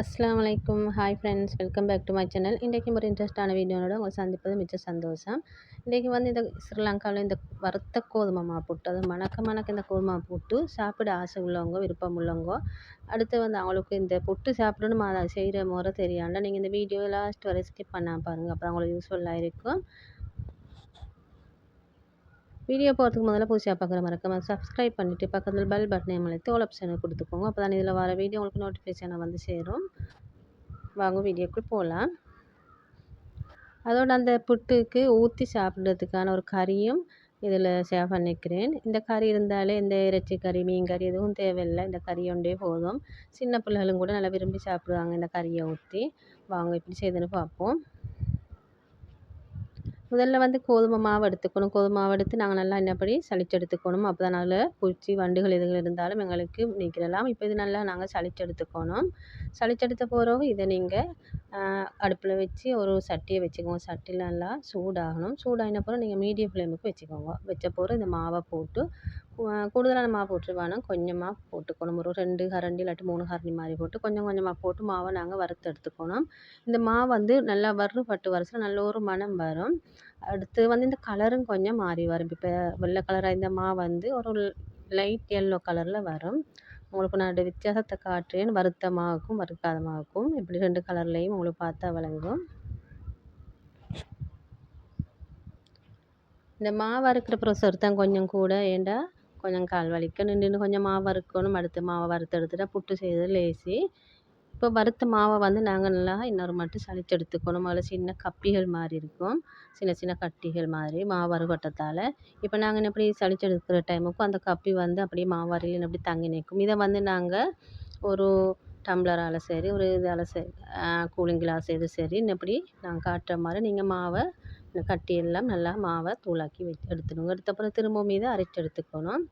அஸ்லாம் அலைக்கும் hi friends welcome back to my channel இன்றைக்கும் ஒரு இன்ட்ரெஸ்டான வீடியோனோட உங்களை சந்திப்பது மிச்ச சந்தோஷம். இன்றைக்கு வந்து இந்த ஸ்ரீலங்காவில் இந்த வறுத்த கோதுமை மாவு போட்டு அது மணக்க மணக்க இந்த கோதுமை போட்டு சாப்பிட ஆசை உள்ளவங்க விருப்பம் உள்ளவங்க. அடுத்து வந்து அவங்களுக்கு இந்த பொட்டு சாப்பிடணும் அதை செய்கிற முறை தெரியாண்டா நீங்கள் இந்த வீடியோ லாஸ்ட் வரை ஸ்கிப் பண்ணால் பாருங்கள் அப்போ அவங்களுக்கு யூஸ்ஃபுல்லாக இருக்கும். வீடியோ போகிறதுக்கு முதல்ல புதுசாக பார்க்குற மறக்காம சப்ஸ்கிரைப் பண்ணிவிட்டு பக்கத்தில் பெல் பட்டனை அழுத்தி ஆல் ஆப்ஷனை கொடுத்துக்கோங்க. அப்போ தான் இதில் வர வீடியோ உங்களுக்கு நோட்டிஃபிகேஷனை வந்து சேரும். வாங்க வீடியோக்குள் போகலாம் அதோட அந்த புட்டுக்கு ஊற்றி சாப்பிட்றதுக்கான ஒரு கறியும் இதில் சேவ் பண்ணிக்கிறேன். இந்த கறி இருந்தாலே இந்த இறைச்சி கறி மீன் கறி எதுவும் தேவையில்லை. இந்த கறி ஒன்றே போதும். சின்ன பிள்ளைகளும் கூட நல்லா விரும்பி சாப்பிடுவாங்க இந்த கறியை ஊற்றி வாங்க இப்படி செய்துன்னு பார்ப்போம். முதல்ல வந்து கோதுமை மாவு எடுத்துக்கணும். கோதுமை மாவு எடுத்து நாங்கள் நல்லா என்னப்படி சளிச்சு எடுத்துக்கணும். அப்போ தான் நல்ல பூச்சி வண்டுகள் எதுகள் இருந்தாலும் எங்களுக்கு நீக்கிடலாம். இப்போ இது நல்லா நாங்கள் சளிச்சு எடுத்துக்கணும். சளிச்செடுத்த பிறகு இதை நீங்கள் அடுப்பில் வச்சு ஒரு சட்டியை வச்சுக்கோங்க. சட்டியில் நல்லா சூடாகணும். சூடாகின பிறகு நீங்கள் மீடியம் ஃப்ளேமுக்கு வச்சுக்கோங்க. வச்ச பிறகு இந்த மாவை போட்டு கூடுதலான மாவு போட்டுருவானா. கொஞ்சமாக போட்டுக்கணும். ஒரு ரெண்டு கரண்டி இல்லாட்டி மூணு கரண்டி மாதிரி போட்டு கொஞ்சம் கொஞ்சமாக போட்டு மாவை நாங்கள் வறுத்து எடுத்துக்கணும். இந்த மாவு வந்து நல்லா வறுபட்டு வரச்சில் நல்ல ஒரு மணம் வரும். அடுத்து வந்து இந்த கலரும் கொஞ்சம் மாறி வரும். இப்போ வெள்ளை கலராக இந்த மாவு வந்து ஒரு லைட் எல்லோ கலரில் வரும். உங்களுக்கு நான் வித்தியாசத்தை காட்டுறேன். வறுத்த மாவுக்கும் வறுக்காத மாவுக்கும். இப்படி ரெண்டு கலர்லேயும் உங்களுக்கு பார்த்தா விளங்கும். இந்த மாவு வறுக்கிற ப்ரொசர் தான் கொஞ்சம் கூட ஏண்டா? கொஞ்சம் கால் வலிக்க நின்று கொஞ்சம் மாவு வறுக்கணும். அடுத்து மாவை வறுத்து எடுத்துட்டா புட்டு செய்கிறது லேசி. இப்போ வறுத்த மாவை வந்து நாங்கள் நல்லா இன்னொரு மட்டும் சளிச்சு எடுத்துக்கணும். அதில் சின்ன கப்பிகள் மாதிரி இருக்கும். சின்ன சின்ன கட்டிகள் மாதிரி மாவு வறுபட்டத்தால் இப்போ நாங்கள் என்ன இப்படி சளிச்சு எடுக்கிற டைமுக்கும் அந்த கப்பி வந்து அப்படியே மாவு அரையில் அப்படி தங்கி நிற்கும். இதை வந்து நாங்கள் ஒரு டம்ளரால் சரி ஒரு இதால் சரி கூலிங் கிளாஸ் எது சரி இப்படி நாங்கள் காட்டுற மாதிரி நீங்கள் மாவை கட்டி எல்லாம் நல்லா மாவை தூளாக்கி வச்சு எடுத்துடுங்க. எடுத்தப்புறம் திரும்பவும் இதை அரைச்சி எடுத்துக்கணும்.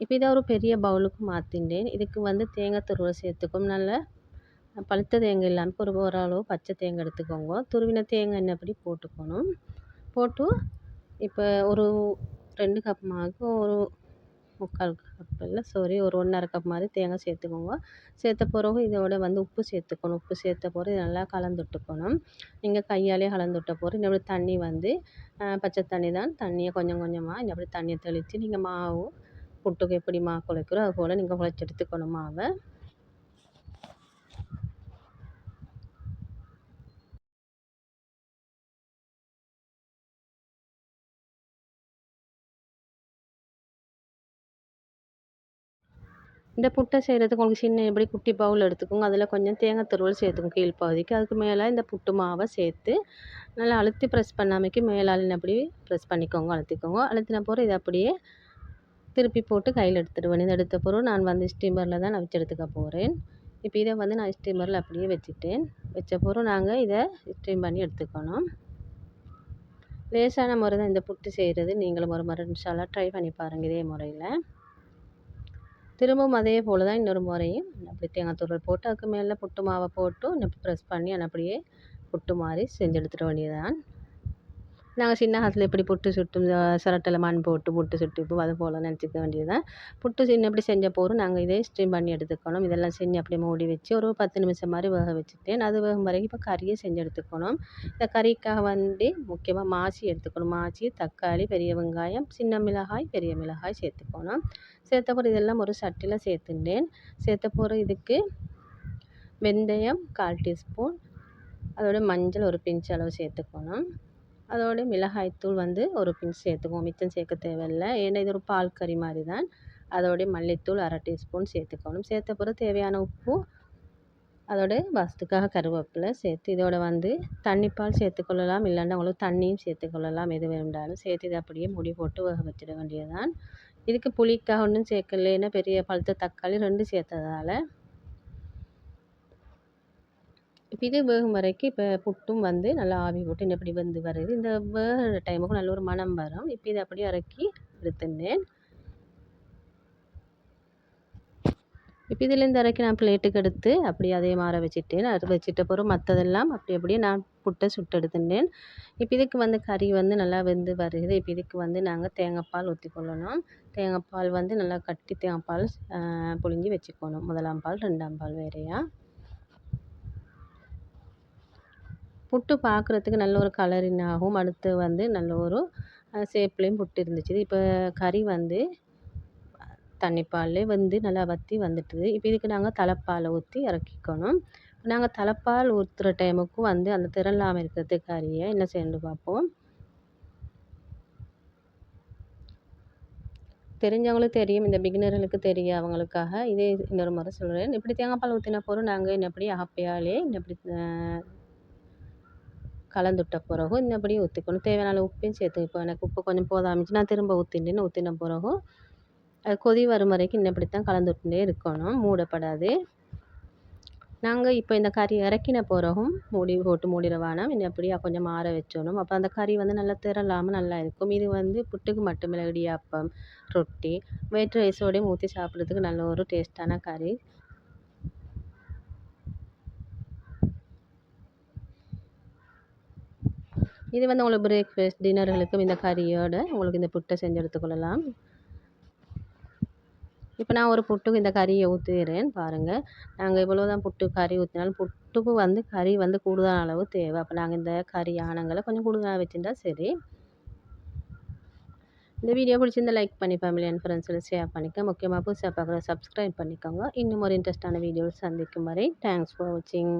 இப்போ இதை ஒரு பெரிய பவுலுக்கு மாற்றிட்டேன் இதுக்கு வந்து தேங்காய் துருவல் சேர்த்துக்கும். நல்ல பழுத்த தேங்காய் இல்லாமல் ஒரு ஓரளவு பச்சை தேங்காய் எடுத்துக்கோங்க. துருவின தேங்காய் என்ன அப்படி போட்டுக்கணும். போட்டு இப்போ ஒரு ரெண்டு கப் மாவுக்கு ஒரு முக்கால் கப் இல்லை சாரி ஒரு ஒன்றரை கப் மாதிரி தேங்காய் சேர்த்துக்கோங்க. சேர்த்த பிறகு இதோட வந்து உப்பு சேர்த்துக்கணும். உப்பு சேர்த்த பிறகு இதை நல்லா கலந்துட்டுக்கணும். நீங்கள் கையாலே கலந்துவிட்ட பிறகு இந்த தண்ணி வந்து பச்சை தண்ணி தான். தண்ணியை கொஞ்சம் கொஞ்சமாக இந்த அப்படி தண்ணியை தெளித்து நீங்கள் மாவு புட்டுக்கு எப்படி மாவு குழைக்கிறோ அது போல் நீங்கள் குழைச்சி எடுத்துக்கணும் மாவை. இந்த புட்டை செய்கிறதுக்கு உங்களுக்கு சின்ன இப்படி குட்டி பவுல் எடுத்துக்கோங்க. அதில் கொஞ்சம் தேங்காய் துருவல் சேர்த்துக்கோங்க கீழ் பகுதிக்கு அதுக்கு மேலே இந்த புட்டு மாவை சேர்த்து நல்லா அழுத்தி ப்ரெஸ் பண்ணாமைக்கு மேலால் அப்படி ப்ரெஸ் பண்ணிக்கோங்க அழுத்திக்கோங்க. அழுத்தின பிறகு இதை அப்படியே திருப்பி போட்டு கையில் எடுத்துடுவேன். இதை எடுத்த பிறகு நான் வந்து ஸ்டீமரில் தான் நான் வச்சு எடுத்துக்க போகிறேன் இப்போ இதை வந்து நான் ஸ்டீமரில் அப்படியே வச்சுட்டேன். வச்ச பிறகு நாங்கள் இதை ஸ்டீம் பண்ணி எடுத்துக்கணும். லேசான முறை தான் இந்த புட்டு செய்கிறது நீங்களும் ஒரு முறை இன்ஷால்லாம் ட்ரை பண்ணி பாருங்கள் இதே முறையில். திரும்பவும் அதே போல் தான் இன்னொரு முறையும். அப்படி தேங்காய் துருவல் போட்டு அதுக்கு மேலே புட்டு மாவை போட்டு ப்ரெஸ் பண்ணி அப்படியே புட்டு மாதிரி செஞ்சு எடுத்துட வேண்டியதுதான். நாங்கள் சின்ன காலத்தில் எப்படி புட்டு சுட்டும் சிரட்டில் மண் போட்டு புட்டு சுட்டு அது போல் நினச்சிக்க வேண்டியது தான் புட்டு சின்ன எப்படி செஞ்ச போதும் நாங்கள் இதே ஸ்டீம் பண்ணி எடுத்துக்கணும். இதெல்லாம் செஞ்சு அப்படியே மூடி வச்சு ஒரு பத்து நிமிஷம் மாதிரி வேக வச்சுட்டேன். அது வேகும் வரைக்கும் இப்போ கறியை செஞ்சு எடுத்துக்கணும். இந்த கறிக்காக வந்து முக்கியமாக மாசி எடுத்துக்கணும். மாசி தக்காளி பெரிய வெங்காயம் சின்ன மிளகாய் பெரிய மிளகாய் சேர்த்துக்கணும். சேர்த்த பிறகு இதெல்லாம் ஒரு சட்டியில் சேர்த்துட்டேன். சேர்த்த பிறகு இதுக்கு வெந்தயம் கால் டீஸ்பூன் அதோட மஞ்சள் ஒரு பிஞ்ச் அளவு சேர்த்துக்கணும். அதோடு மிளகாய்த்தூள் வந்து ஒரு பிஞ்ச் சேர்த்துக்குவோம். மிச்சம் சேர்க்க தேவையில்லை. ஏன்னா இது ஒரு பால் கறி மாதிரி தான் அதோடு மல்லித்தூள் அரை டீஸ்பூன் சேர்த்துக்கணும். சேர்த்த பிறகு தேவையான உப்பு அதோடு வசத்துக்காக கருவேப்பிலை சேர்த்து இதோட வந்து தண்ணி பால் சேர்த்துக்கொள்ளலாம். இல்லைன்னா உங்களுக்கு தண்ணியும் சேர்த்துக்கொள்ளலாம். எது வேண்டாலும் சேர்த்து இதை அப்படியே முடி போட்டு வேக வச்சிட வேண்டியதுதான். இதுக்கு புளிக்காக ஒன்றும் சேர்க்கலைன்னா பெரிய பழுத்த தக்காளி ரெண்டு சேர்த்ததால் இது வேகும் வரைக்கும் இப்போ புட்டும் வந்து நல்லா ஆவி போட்டு இப்படி வந்து வருது. இந்த வேகிற டைமுக்கு நல்ல ஒரு மணம் வரும். இப்போ இதை அப்படியே இறக்கி எடுத்துட்டேன். இப்போ இதுலேருந்து இறக்கி நான் பிளேட்டுக்கு எடுத்து அப்படியே அதே மாற வச்சுட்டேன். அது வச்சுட்ட பிறகு மற்றதெல்லாம் அப்படி அப்படியே நான் புட்டை சுட்டு எடுத்துட்டேன். இப்போ இதுக்கு வந்து கறி வந்து நல்லா வெந்து வருது. இப்போ இதுக்கு வந்து நாங்கள் தேங்காய்ப்பால் ஊற்றி கொள்ளணும். தேங்காய்ப்பால் வந்து நல்லா கட்டி தேங்காய்ப்பால் புழிஞ்சி வச்சுக்கணும். முதலாம் பால் ரெண்டாம் பால் வேறையாக புட்டு பார்க்குறதுக்கு நல்ல ஒரு கலரினாகவும் அடுத்து வந்து நல்ல ஒரு ஷேப்லேயும் புட்டு இருந்துச்சு. இப்போ கறி வந்து தண்ணிப்பாலே வந்து நல்லா வற்றி வந்துட்டுது. இப்போ இதுக்கு நாங்கள் தலைப்பாலை ஊற்றி இறக்கிக்கணும். நாங்கள் தலைப்பால் ஊற்றுற டைமுக்கும் வந்து அந்த திரளாமல் இருக்கிறதுக்கு கறியை என்ன செய்யணும் பார்ப்போம். தெரிஞ்சவங்களுக்கு தெரியும். இந்த பிகினர்களுக்கு தெரியும். அவங்களுக்காக இதே இன்னொரு முறை சொல்கிறேன் இப்படி தேங்காய் பால் ஊற்றின போகிறோம் நாங்கள் இன்னப்படி ஆப்பையாலே இன்னப்படி கலந்துவிட்ட பிறகு இன்னப்படி ஊற்றிக்கணும் தேவையான அளவு உப்பையும் சேர்த்து இப்போ எனக்கு உப்பு கொஞ்சம் போதாமிச்சு நான் திரும்ப ஊற்றிட்டேன்னு ஊற்றின பிறகும் அது கொதி வரும் வரைக்கும் இன்னப்படி தான் கலந்து விட்டுட்டே இருக்கணும். மூடப்படாது. நாங்கள் இப்போ இந்த கறி இறக்கின பிறகும் மூடி போட்டு மூடிட வேணாம். இன்னப்படி கொஞ்சம் ஆற வச்சோணும் அப்போ அந்த கறி வந்து நல்லா திரளாமல் நல்லா இருக்கும். இது வந்து புட்டுக்கு மட்டுமில்லை இடியாப்பம் ரொட்டி வயிற்று வயசோடையும் ஊற்றி சாப்பிட்றதுக்கு நல்ல ஒரு டேஸ்ட்டான கறி. இது வந்து உங்களுக்கு பிரேக்ஃபாஸ்ட் டின்னர்களுக்கும் இந்த கறியோடு உங்களுக்கு இந்த புட்டை செஞ்சு எடுத்துக்கொள்ளலாம் இப்போ நான் ஒரு புட்டுக்கு இந்த கறியை ஊற்றுகிறேன் பாருங்கள் நாங்கள் இவ்வளோ தான் புட்டு கறி ஊற்றினாலும் புட்டுக்கு வந்து கறி வந்து கூடுதலான அளவு தேவை. அப்போ நாங்கள் இந்த கறி ஆனங்களை கொஞ்சம் கூடுதலாக வச்சுருந்தா சரி. இந்த வீடியோ பிடிச்சிருந்தா லைக் பண்ணி ஃபேமிலி அண்ட் ஃப்ரெண்ட்ஸில் ஷேர் பண்ணிக்க. முக்கியமாக புதுசாக பார்க்குற சப்ஸ்கிரைப் பண்ணிக்கோங்க. இன்னும் ஒரு இன்ட்ரெஸ்டான வீடியோவில் சந்திக்கும் வரை தேங்க்ஸ் ஃபார் வாட்சிங்